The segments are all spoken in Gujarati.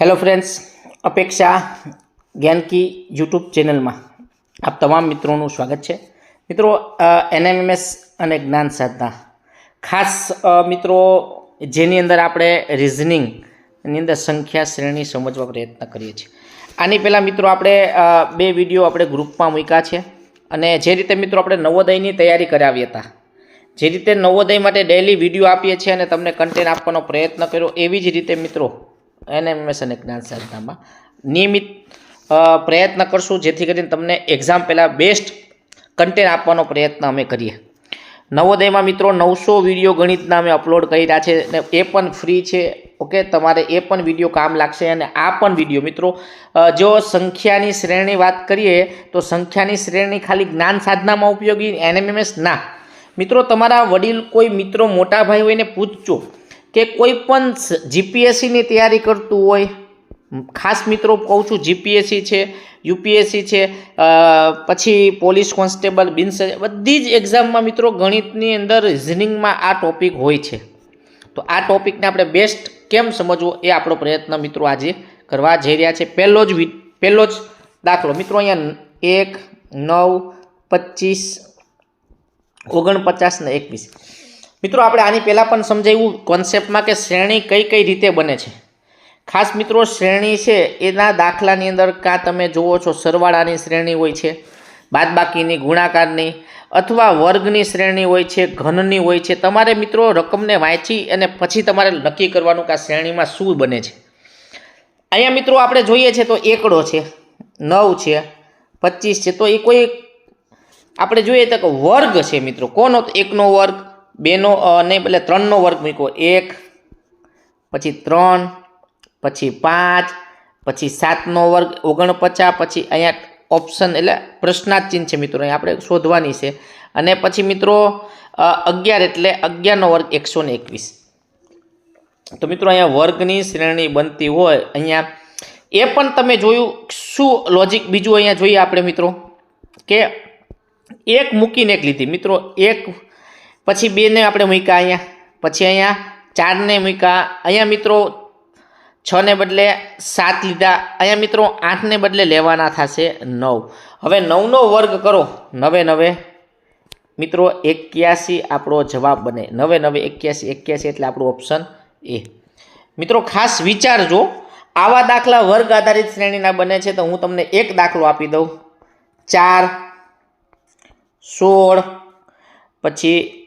હેલો ફ્રેન્ડ્સ અપેક્ષા જ્ઞાનકી યુટ્યુબ ચેનલમાં આપ તમામ મિત્રોનું સ્વાગત છે. મિત્રો એનએમએમએસ અને જ્ઞાન સાધના. ખાસ મિત્રો, જેની અંદર આપણે રિઝનિંગની અંદર સંખ્યા શ્રેણી સમજવા પ્રયત્ન કરીએ છીએ. આની પહેલાં મિત્રો, આપણે બે વીડિયો આપણે ગ્રુપમાં મૂક્યા છે અને જે રીતે મિત્રો આપણે નવોદયની તૈયારી કરાવી હતા, જે રીતે નવોદય માટે ડેલી વીડિયો આપીએ છીએ અને તમને કન્ટેન્ટ આપવાનો પ્રયત્ન કર્યો, એવી જ રીતે મિત્રો એનએમએસ અને જ્ઞાન સાધનામાં. નિયમિત પ્રયત્ન કરશું જેથી કરીને તમને એક્ઝામ પહેલાં બેસ્ટ કન્ટેન્ટ આપવાનો પ્રયત્ન અમે કરીએ. નવોદયમાં મિત્રો નવસો વીડિયો ગણિતના અમે અપલોડ કર્યા છે અને એ પણ ફ્રી છે. ઓકે તમારે એ પણ વીડિયો કામ લાગશે અને આ પણ વીડિયો મિત્રો જો સંખ્યાની શ્રેણી વાત કરીએ, તો સંખ્યાની શ્રેણી ખાલી જ્ઞાન સાધનામાં ઉપયોગી એનએમએમએસ ના. મિત્રો, તમારા વડીલ કોઈ મિત્રો મોટા ભાઈ હોય ને, પૂછજો. કે કોઈ પણ જીપીએસસીની તૈયારી કરતું હોય, ખાસ મિત્રો કહું છું જીપીએસસી છે યુપીએસસી છે પછી પોલીસ કોન્સ્ટેબલ બિન્સ બધી જ એક્ઝામમાં મિત્રો ગણિતની અંદર રિઝનિંગમાં આ ટોપિક હોય છે. તો આ ટોપિકને આપણે બેસ્ટ કેમ સમજવો એ આપણો પ્રયત્ન મિત્રો આજે કરવા જઈ રહ્યા છે. પહેલો જ પહેલો જ દાખલો. મિત્રો અહીંયા એક, નવ, પચીસ, ઓગણપચાસ ને એકવીસ. મિત્રો, આપણે આની પહેલાં પણ સમજાવ્યું કોન્સેપ્ટમાં કે શ્રેણી કઈ કઈ રીતે બને છે. ખાસ મિત્રો, શ્રેણી છે એના દાખલાની અંદર કાં તમે જુઓ છો, સરવાળાની શ્રેણી હોય છે, બાદબાકીની, ગુણાકારની અથવા વર્ગની શ્રેણી હોય છે, ઘનની હોય છે. તમારે મિત્રો રકમને વાંચી અને પછી તમારે નક્કી કરવાનું કે આ શ્રેણીમાં શું બને છે. અહીંયા મિત્રો આપણે જોઈએ છે તો એકડો છે, નવ છે, પચીસ છે. તો એ કોઈ આપણે જોઈએ તો વર્ગ છે મિત્રો. કોનો એકનો વર્ગ? બેનો નહીં, એટલે ત્રણનો વર્ગ મૂક્યો. એક, પછી ત્રણ, પછી પાંચ, પછી સાતનો વર્ગ, ઓગણપચાસ, પછી અહીંયા ઓપ્શન, એટલે પ્રશ્નાર્થ ચિહ્ન છે મિત્રો અહીંયા આપણે શોધવાની છે. અને પછી મિત્રો અગિયાર, એટલે અગિયારનો વર્ગ એકસો ને એકવીસ. તો મિત્રો, અહીંયા વર્ગની શ્રેણી બનતી હોય, અહીંયા એ પણ તમે જોયું, શું લોજિક બીજું અહીંયા જોઈએ આપણે મિત્રો? કે એક મૂકીને એક લીધી. મિત્રો, એક પછી બેને આપણે મૂક્યા અહીંયા. પછી અહીંયા ચારને મૂક્યા. અહીંયા મિત્રો છને બદલે સાત લીધા. અહીંયા મિત્રો આઠને બદલે લેવાના થશે નવ. હવે નવનો વર્ગ કરો. નવે નવે. મિત્રો એક્યાસી આપણો જવાબ બને. નવે નવે એક્યાસી. એક્યાસી એટલે આપણું ઓપ્શન એ મિત્રો ખાસ વિચારજો. આવા દાખલા વર્ગ આધારિત શ્રેણીના બને છે તો હું તમને એક દાખલો આપી દઉં. ચાર, સોળ, પછી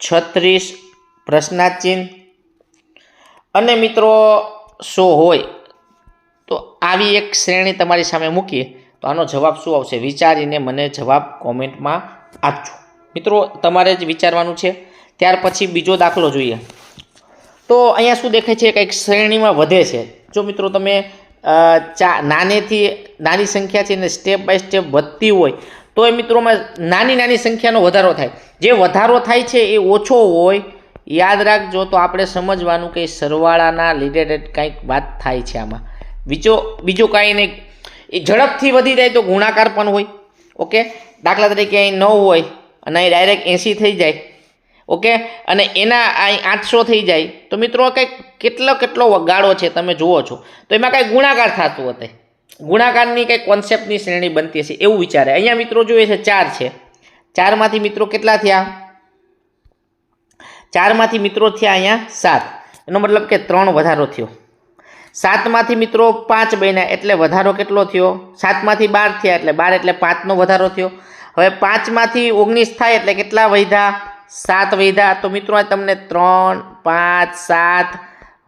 છત્રીસ પ્રશ્નાચિહ્ન. અને મિત્રો સો હોય? તો આવી એક શ્રેણી તમારી સામે મૂકીએ, તો આનો જવાબ શું આવશે? વિચારીને મને જવાબ કોમેન્ટમાં આપજો. મિત્રો, તમારે જ વિચારવાનું છે. ત્યાર પછી બીજો દાખલો જોઈએ. તો અહીંયા શું દેખાય છે? કંઈક શ્રેણીમાં વધે છે. જો મિત્રો તમે ચા, નાનેથી, નાની સંખ્યા છે ને સ્ટેપ બાય સ્ટેપ વધતી હોય તો એ મિત્રોમાં નાની નાની સંખ્યાનો વધારો થાય. જે વધારો થાય છે એ ઓછો હોય, યાદ રાખજો તો આપણે સમજવાનું કે સરવાળાના રિલેટેડ કંઈક વાત થાય છે આમાં. બીજો, બીજું કાંઈ નહીં. એ ઝડપથી વધી જાય તો ગુણાકાર પણ હોય. ઓકે? દાખલા તરીકે અહીં નવ હોય અને અહીં ડાયરેક્ટ એંસી થઈ જાય. ઓકે? અને એના અહીં આઠસો થઈ જાય. તો મિત્રો કંઈક કેટલો કેટલો વગાડો છે તમે જુઓ છો. તો એમાં કાંઈ ગુણાકાર થતું હતે ગુણાકારની કંઈક કોન્સેપ્ટની શ્રેણી બનતી હશે એવું વિચારે. અહીંયા મિત્રો જોઈએ છે, ચાર છે. ચારમાંથી મિત્રો કેટલા થયા? ચારમાંથી મિત્રો થયા અહીંયા સાત. એનો મતલબ કે ત્રણ વધારો થયો. સાતમાંથી મિત્રો પાંચ બન્યા એટલે વધારો કેટલો થયો? સાતમાંથી બાર થયા એટલે બાર એટલે પાંચનો વધારો થયો. હવે પાંચમાંથી ઓગણીસ થાય એટલે કેટલા વધ્યા? સાત વૈધા તો મિત્રો તમને ત્રણ, પાંચ, સાત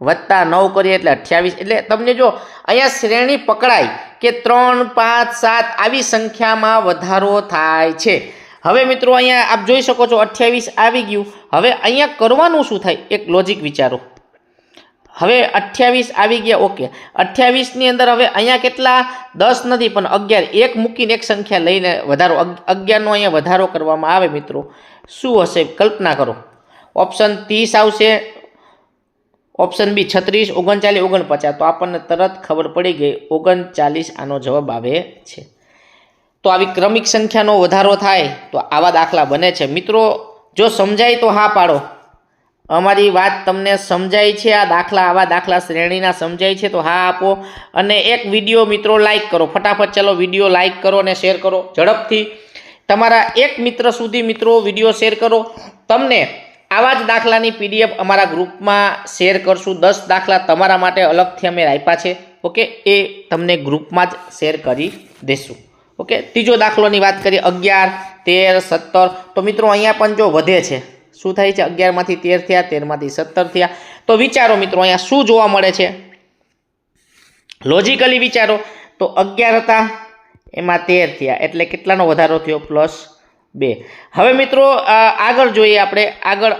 વત્તા નવ કરીએ એટલે અઠ્યાવીસ. એટલે તમને જો અહીંયા શ્રેણી પકડાય કે ત્રણ, પાંચ, સાત, આવી સંખ્યામાં વધારો થાય છે. હવે મિત્રો અહીંયા આપ જોઈ શકો છો અઠ્યાવીસ આવી ગયું. હવે અહીંયા કરવાનું શું થાય? એક લોજિક વિચારો. હવે અઠ્યાવીસ આવી ગયા ઓકે અઠ્યાવીસની અંદર હવે અહીંયા કેટલા? દસ નથી, પણ અગિયાર. એક મૂકીને એક સંખ્યા લઈને વધારો. અગ- અગિયારનો અહીંયા વધારો કરવામાં આવે મિત્રો. શું હશે? કલ્પના કરો. ઓપ્શન ત્રીસ આવશે. ઓપ્શન બી છત્રીસ, ઓગણચાલીસ, ઓગણપચાસ. તો આપણને તરત ખબર પડી ગઈ, ઓગણચાલીસ આનો જવાબ આવે છે. તો આવી ક્રમિક સંખ્યાનો વધારો થાય, તો આવા દાખલા બને છે. મિત્રો, જો સમજાય તો હા પાડો. અમારી વાત તમને સમજાય છે, આ દાખલા, આવા દાખલા શ્રેણીના સમજાય છે, તો હા આપો. અને એક વીડિયો મિત્રો લાઇક કરો. ફટાફટ ચાલો વીડિયો લાઇક કરો અને શેર કરો. ઝડપથી. તમારા એક મિત્ર સુધી મિત્રો વીડિયો શેર કરો. તમને આવા જ દાખલાની પીડીએફ અમારા ગ્રુપમાં શેર કરશું. દસ દાખલા તમારા માટે અલગથી અમે રાખ્યા છે. ઓકે? એ તમને ગ્રુપમાં જ શેર કરી દેશું. ઓકે? ત્રીજો દાખલોની વાત કરીએ. અગિયાર, તેર, સત્તર. તો મિત્રો, અહીંયા પણ જો વધે છે. શું થાય છે? અગિયારમાંથી તેર થયા, તેરમાંથી સત્તર થયા. તો વિચારો મિત્રો, અહીંયા શું જોવા મળે છે? લોજિકલી વિચારો. તો અગિયાર હતા, એમાં તેર થયા. એટલે કેટલાનો વધારો થયો? પ્લસ બે. હવે મિત્રો આગળ જોઈએ આપણે. આગળ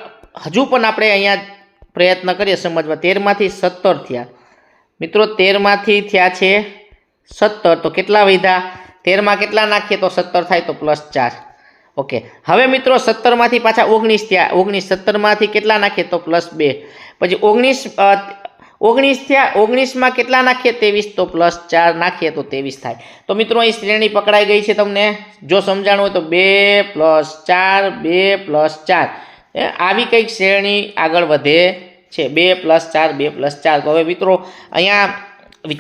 હજુ પણ આપણે અહીંયા પ્રયત્ન કરીએ સમજવા. તેરમાંથી સત્તર થયા. મિત્રો, તેરમાંથી થયા છે સત્તર. તો કેટલા વધ્યા? તેરમાં કેટલા નાખીએ તો સત્તર થાય તો પ્લસ ચાર. ઓકે. હવે મિત્રો, સત્તરમાંથી પાછા ઓગણીસ થયા. ઓગણીસ સત્તરમાંથી કેટલા નાખીએ તો પ્લસ બે. પછી ઓગણીસ ઓગણીસ થયા, ઓગણીસમાં કેટલા નાખીએ? ત્રેવીસ. તો પ્લસ ચાર નાખીએ તો ત્રેવીસ થાય. તો મિત્રો, અહીં શ્રેણી પકડાઈ ગઈ છે તમને. જો સમજાણું હોય તો બે પ્લસ ચાર, બે પ્લસ ચાર. આવી કંઈક શ્રેણી આગળ વધે છે. બે પ્લસ ચાર, બે પ્લસ ચાર. તો હવે મિત્રો, અહીંયા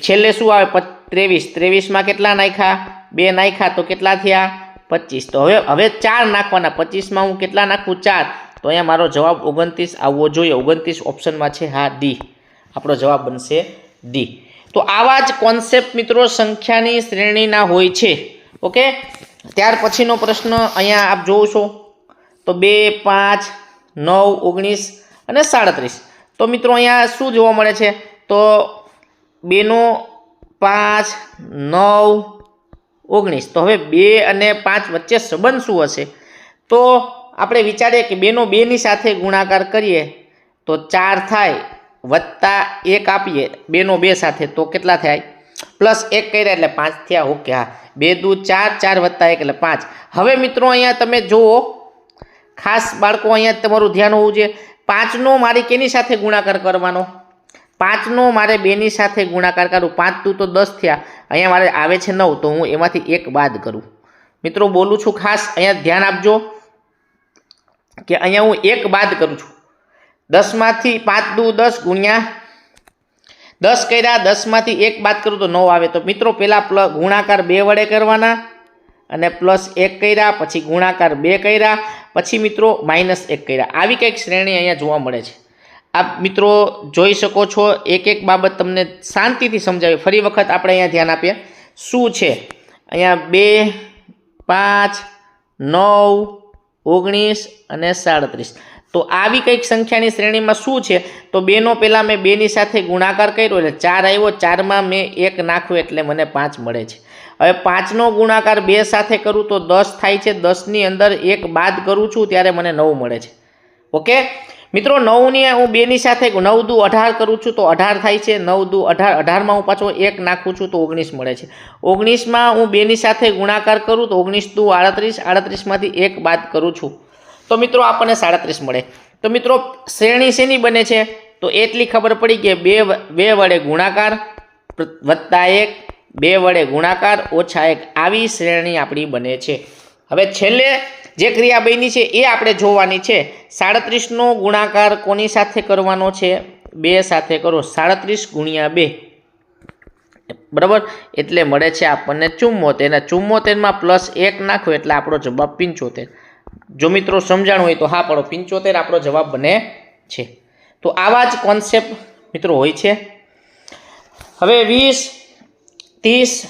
છેલ્લે શું આવે? ત્રેવીસ. ત્રેવીસમાં કેટલા નાખ્યા? બે નાખ્યા, તો કેટલા થયા? પચીસ. તો હવે હવે ચાર નાખવાના. પચીસમાં હું કેટલા નાખું? ચાર. તો અહીંયા મારો જવાબ ઓગણત્રીસ આવવો જોઈએ. ઓગણત્રીસ ઓપ્શનમાં છે હા, ડી. આપણો જવાબ બનશે ડી તો આવા જ કોન્સેપ્ટ મિત્રો સંખ્યાની શ્રેણીના હોય છે. ઓકે ત્યાર પછીનો પ્રશ્ન અહીંયા આપ જોવો છો. તો બે, પાંચ, નવ, ઓગણીસ અને સાડત્રીસ. તો મિત્રો અહીંયા શું જોવા મળે છે? તો બેનો પાંચ, નવ, ઓગણીસ. તો હવે બે અને પાંચ વચ્ચે સંબંધ શું હશે? તો આપણે વિચારીએ કે બેનો બેની સાથે ગુણાકાર કરીએ તો ચાર થાય. વત્તા એક આપીએ, બેનો બે સાથે, તો કેટલા થાય? પ્લસ એક કર્યા એટલે પાંચ થયા, ઓકે, હા. બે દુ ચાર ચાર વત્તા એક એટલે પાંચ. હવે મિત્રો અહીંયા તમે જુઓ, ખાસ બાળકો, અહીંયા તમારું ધ્યાન હોવું જોઈએ. પાંચનો મારે કેની સાથે ગુણાકાર કરવાનો? પાંચનો મારે બેની સાથે ગુણાકાર કરું. પાંચ દુ તો દસ થયા. અહીંયા મારે આવે છે નવ, તો હું એમાંથી એક બાદ કરું. મિત્રો બોલું છું ખાસ, અહીંયા ધ્યાન આપજો કે અહીંયા હું એક બાદ કરું છું. દસમાંથી પાંચ દુ દસ ગુણ્યા દસ કર્યા, દસમાંથી એક બાદ કરું તો નવ આવે. તો મિત્રો પહેલાં પ્લ, ગુણાકાર બે વડે કરવાના અને પ્લસ એક કર્યા, પછી ગુણાકાર બે કર્યા, પછી મિત્રો માઇનસ એક કર્યા. આવી કંઈક શ્રેણી અહીંયા જોવા મળે છે. આપ મિત્રો જોઈ શકો છો, એક એક બાબત તમને શાંતિથી સમજાવી. ફરી વખત આપણે અહીંયા ધ્યાન આપીએ. શું છે? અહીંયા બે, પાંચ, નવ, ઓગણીસ અને સાડત્રીસ. તો આવી કંઈક સંખ્યાની શ્રેણીમાં શું છે? તો બેનો પહેલાં મેં બેની સાથે ગુણાકાર કર્યો એટલે ચાર આવ્યો. ચારમાં મેં એક નાખ્યો એટલે મને પાંચ મળે છે. હવે પાંચનો ગુણાકાર બે સાથે કરું તો દસ થાય છે. દસની અંદર એક બાદ કરું છું ત્યારે મને નવ મળે છે. ઓકે? મિત્રો, નવની હું બેની સાથે નવ દુ અઢાર કરું છું તો અઢાર થાય છે. નવ દુ અઢાર, અઢારમાં હું પાછો એક નાખું છું તો ઓગણીસ મળે છે. ઓગણીસમાં હું બેની સાથે ગુણાકાર કરું તો ઓગણીસ દુ આડત્રીસ, આડત્રીસમાંથી એક બાદ કરું છું. તો મિત્રો આપણને સાડત્રીસ મળે. તો મિત્રો શ્રેણી શેની બને છે? તો એટલી ખબર પડી કે બે બે વડે ગુણાકાર વત્તા એક, બે વડે ગુણાકાર ઓછા એક. આવી શ્રેણી આપણી બને છે. હવે છેલ્લે જે ક્રિયા બની છે એ આપણે જોવાની છે. સાડત્રીસનો ગુણાકાર કોની સાથે કરવાનો છે? બે સાથે કરો. સાડત્રીસ ગુણ્યા બે. બરાબર? એટલે મળે છે આપણને ચુમ્મોતેર. અને ચુમ્મોતેરમાં પ્લસ એક નાખો એટલે આપણો જવાબ પંચોતેર. જો મિત્રો સમજાણું હોય તો હા પડો પંચોતેર આપણો જવાબ બને છે. તો આવા જ કોન્સેપ્ટ મિત્રો હોય છે. હવે વીસ, ત્રીસ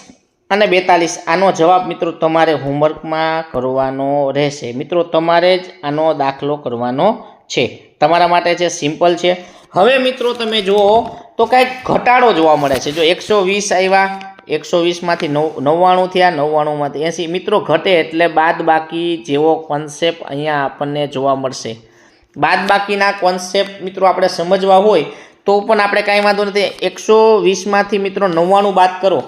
અને બેતાલીસ આનો જવાબ મિત્રો તમારે હોમવર્કમાં કરવાનો રહેશે. મિત્રો તમારે જ આનો દાખલો કરવાનો છે. તમારા માટે છે સિમ્પલ છે. હવે મિત્રો તમે જુઓ તો કાંઈક ઘટાડો જોવા મળે છે. જો એકસો વીસ આવ્યા એકસો વીસમાંથી નવ, નવ્વાણું થયા, નવ્વાણુંમાંથી એંસી. મિત્રો, ઘટે એટલે બાદ બાકી જેવો કોન્સેપ્ટ અહીંયા આપણને જોવા મળશે. બાદ બાકીના કોન્સેપ્ટ મિત્રો, આપણે સમજવા હોય તો પણ આપણે કાંઈ વાંધો નથી. એકસો વીસમાંથી મિત્રો, નવ્વાણું બાદ કરો.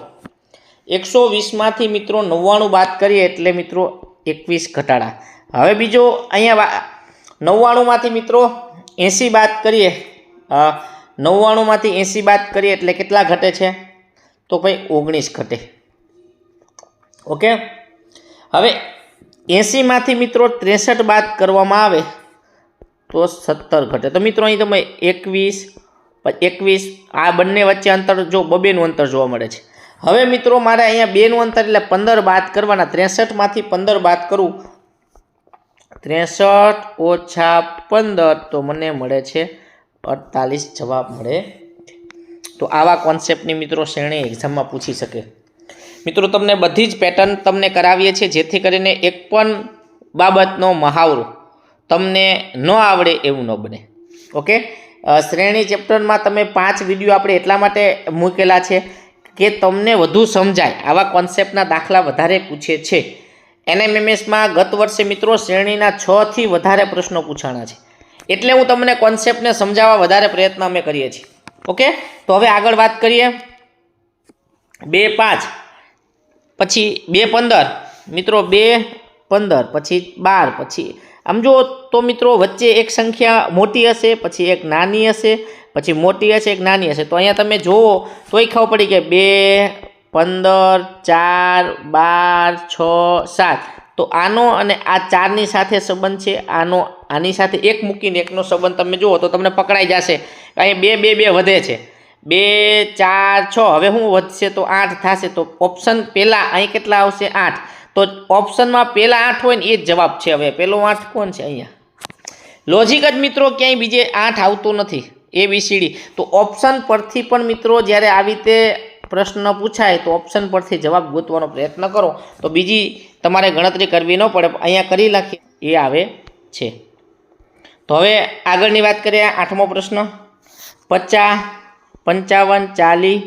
એકસો વીસમાંથી મિત્રો, નવ્વાણું બાદ કરીએ એટલે મિત્રો, એકવીસ ઘટાડા. હવે બીજો અહીંયા નવ્વાણુંમાંથી મિત્રો, એંસી બાદ કરીએ. નવ્વાણુંમાંથી એંસી બાદ કરીએ એટલે કેટલા ઘટે છે? તો ભાઈ ઓગણીસ ઘટે. ઓકે? હવે એંસીમાંથી મિત્રો ત્રેસઠ બાદ કરવામાં આવે તો સત્તર ઘટે. તો મિત્રો અહીં તમે એકવીસ એકવીસ, આ બંને વચ્ચે અંતર જો બબેનું અંતર જોવા મળે છે. હવે મિત્રો મારે અહીંયા બેનું અંતર એટલે પંદર બાદ કરવાના. ત્રેસઠમાંથી પંદર બાદ કરું. ત્રેસઠ ઓછા પંદર તો મને મળે છે અડતાલીસ જવાબ મળે. તો આવા કોન્સેપ્ટની મિત્રો શ્રેણી એક્ઝામમાં પૂછી શકે? મિત્રો, તમને બધી જ પેટર્ન તમને કરાવીએ છીએ, જેથી કરીને એક પણ બાબતનો મહાવરો તમને ન આવડે એવું ન બને. ઓકે શ્રેણી ચેપ્ટરમાં તમે પાંચ વીડિયો આપણે એટલા માટે મૂકેલા છે કે તમને વધુ સમજાય. આવા કોન્સેપ્ટના દાખલા વધારે પૂછે છે. એનએમએમએસમાં ગત વર્ષે મિત્રો શ્રેણીના છથી વધારે પ્રશ્નો પૂછાણા છે. એટલે હું તમને કોન્સેપ્ટને સમજાવવા વધારે પ્રયત્ન અમે કરીએ છીએ. ઓકે? તો હવે આગળ વાત કરીએ. બે પાંચ, પછી બે પંદર. મિત્રો, બે પંદર, પછી બાર, પછી આમ જો તો મિત્રો વચ્ચે એક સંખ્યા મોટી હશે, પછી એક નાની હશે, પછી મોટી હશે, એક નાની હશે. તો અહીંયા તમે જુઓ, તોય ખબર પડી કે બે, પંદર, ચાર, બાર, છ, સાત. તો આનો અને આ ચારની સાથે સંબંધ છે. આનો, આની સાથે એક મૂકીને એકનો સંબંધ તમે જુઓ તો તમને પકડાઈ જશે. અહીં બે બે બે વધે છે. બે, ચાર, છ, હવે શું વધશે તો આઠ થશે. તો ઓપ્શન પહેલાં અહીં કેટલા આવશે? આઠ. તો ઓપ્શનમાં પહેલાં આઠ હોય ને એ જ જવાબ છે હવે. પહેલો આઠ કોણ છે અહીંયા? લોજિક જ મિત્રો ક્યાંય બીજે આઠ આવતું નથી. એ બીસીડી તો ઓપ્શન પરથી પણ મિત્રો જ્યારે આવી રીતે પ્રશ્ન પૂછાય તો ઓપ્શન પરથી જવાબ ગોતવાનો પ્રયત્ન કરો. તો બીજી તમારે ગણતરી કરવી ન પડે, અહીંયા કરી નાખીએ એ આવે છે. તો હવે આગળની વાત કરીએ, આઠમો પ્રશ્ન. પચાસ, પંચાવન, ચાલીસ.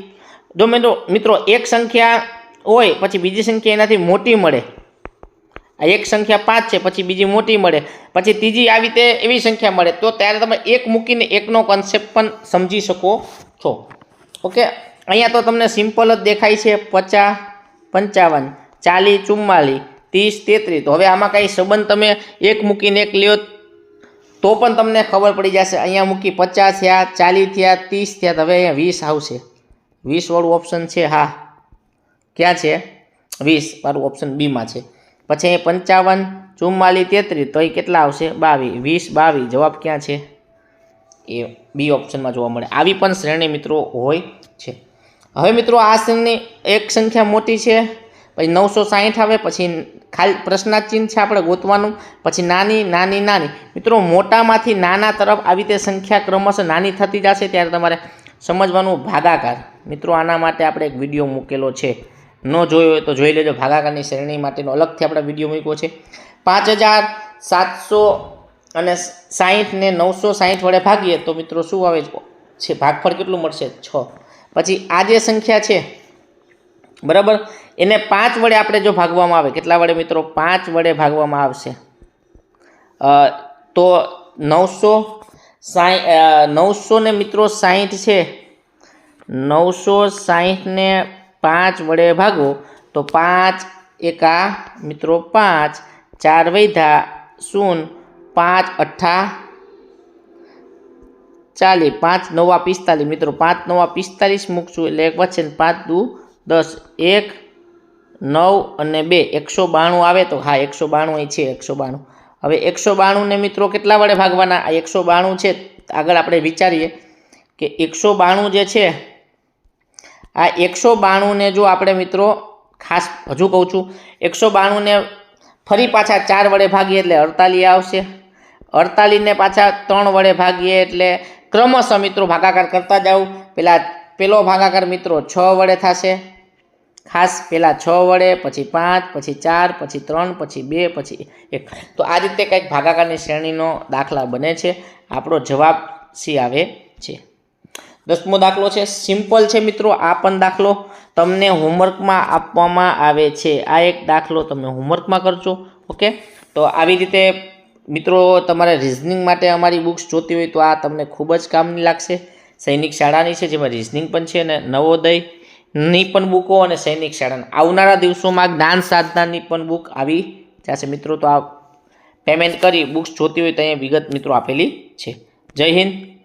જો મિત્રો મિત્રો, એક સંખ્યા હોય, પછી બીજી સંખ્યા એનાથી મોટી મળે. આ એક સંખ્યા પાંચ છે, પછી બીજી મોટી મળે. પછી ત્રીજી આવી રીતે એવી સંખ્યા મળે. તો ત્યારે તમે એક મૂકીને એકનો કોન્સેપ્ટ પણ સમજી શકો છો. ઓકે? અહીંયા તો તમને સિમ્પલ જ દેખાય છે, પચાસ, પંચાવન. ચાલીસ, ચુમ્માલીસ, ત્રીસ, તેત્રીસ. તો હવે આમાં કાંઈ સંબંધ તમે એક મૂકીને એક લ્યો. તો પણ તમને ખબર પડી જશે, અહીંયા મૂકી પચાસ થયા, ચાલીસ થયા, ત્રીસ થયા હવે અહીંયા વીસ આવશે. વીસવાળું ઓપ્શન છે, હા. ક્યાં છે? વીસ વાળું ઓપ્શન બીમાં છે. પછી અહીં પંચાવન, ચુમ્માલીસ, તેત્રીસ, તો એ કેટલા આવશે? બાવીસ. વીસ, બાવીસ. જવાબ ક્યાં છે? એ બી ઓપ્શનમાં જોવા મળે. આવી પણ શ્રેણી મિત્રો હોય છે. હવે મિત્રો, આ શ્રેણી એક સંખ્યા મોટી છે. પછી નવસો સાહીઠ આવે, પછી ખાલી પ્રશ્નાચિહ્ન છે આપણે ગોતવાનું, પછી નાની નાની નાની. મિત્રો, મોટામાંથી નાના તરફ આવી રીતે સંખ્યા ક્રમશઃ નાની થતી જશે ત્યારે તમારે સમજવાનું ભાગાકાર. મિત્રો, આના માટે આપણે એક વીડિયો મૂકેલો છે. ન જોયો હોય તો જોઈ લેજો. ભાગાકારની શ્રેણી માટેનો અલગથી આપણે વીડિયો મૂક્યો છે. પાંચ હજાર સાતસો અને સાહીઠને નવસો સાહીઠ વડે ભાગીએ તો મિત્રો શું આવે છે, ભાગફળ કેટલું મળશે? છ. પછી આ જે સંખ્યા છે, બરાબર? એને પાંચ વડે આપણે જો ભાગવામાં આવે, કેટલા વડે મિત્રો? પાંચ વડે ભાગવામાં આવશે. તો નવસો સાઈ નવસો ને મિત્રો સાહીઠ છે. નવસો સાહીઠને પાંચ વડે ભાગો, તો પાંચ એકા, મિત્રો પાંચ, ચાર વૈધા શૂન્ય પાંચ અઠ્ઠા ચાલી પાંચ નવા પિસ્તાલીસ, મિત્રો પાંચ નવા પિસ્તાલીસ મૂકશું એટલે એક વચ્ચે પાંચ દુ દસ, એક નવ અને બે, એકસો બાણું આવે તો હા, એકસો બાણું અહીં છે, એકસો બાણું. હવે એકસો બાણુંને મિત્રો કેટલા વડે ભાગવાના? આ એકસો બાણું છે. આગળ આપણે વિચારીએ કે એકસો બાણું જે છે, આ એકસો બાણુંને જો આપણે મિત્રો ખાસ હજુ કહું છું, એકસો બાણુંને ફરી પાછા ચાર વડે ભાગીએ એટલે અડતાલીસ આવશે. અડતાલીસને પાછા ત્રણ વડે ભાગીએ એટલે ક્રમશઃ મિત્રો ભાગાકાર કરતા જાઉં પહેલાં પેલો ભાગાકાર મિત્રો છ વડે થશે. ખાસ પહેલાં છ વડે, પછી પાંચ, પછી ચાર, પછી ત્રણ, પછી બે, પછી એક. તો આ રીતે કંઈક ભાગાકારની શ્રેણીનો દાખલા બને છે. આપણો જવાબ સી આવે છે. દસમો દાખલો છે. સિમ્પલ છે મિત્રો, આ પણ દાખલો. તમને હોમવર્કમાં આપવામાં આવે છે. આ એક દાખલો તમે હોમવર્કમાં કરજો, ઓકે? તો આવી રીતે મિત્રો, તમારે રિઝનિંગ માટે અમારી બુક્સ જોતી હોય તો આ તમને ખૂબ જ કામની લાગશે. સૈનિક શાળાની છે, જેમાં રિઝનિંગ પણ છે અને નવોદયની પણ બુકો અને સૈનિક શાળાના. આવનારા દિવસોમાં જ્ઞાન સાધનાની પણ બુક આવી જશે. મિત્રો, તો આ પેમેન્ટ કરી બુક્સ જોતી હોય તો અહીંયા વિગત મિત્રો આપેલી છે. જય હિન્દ.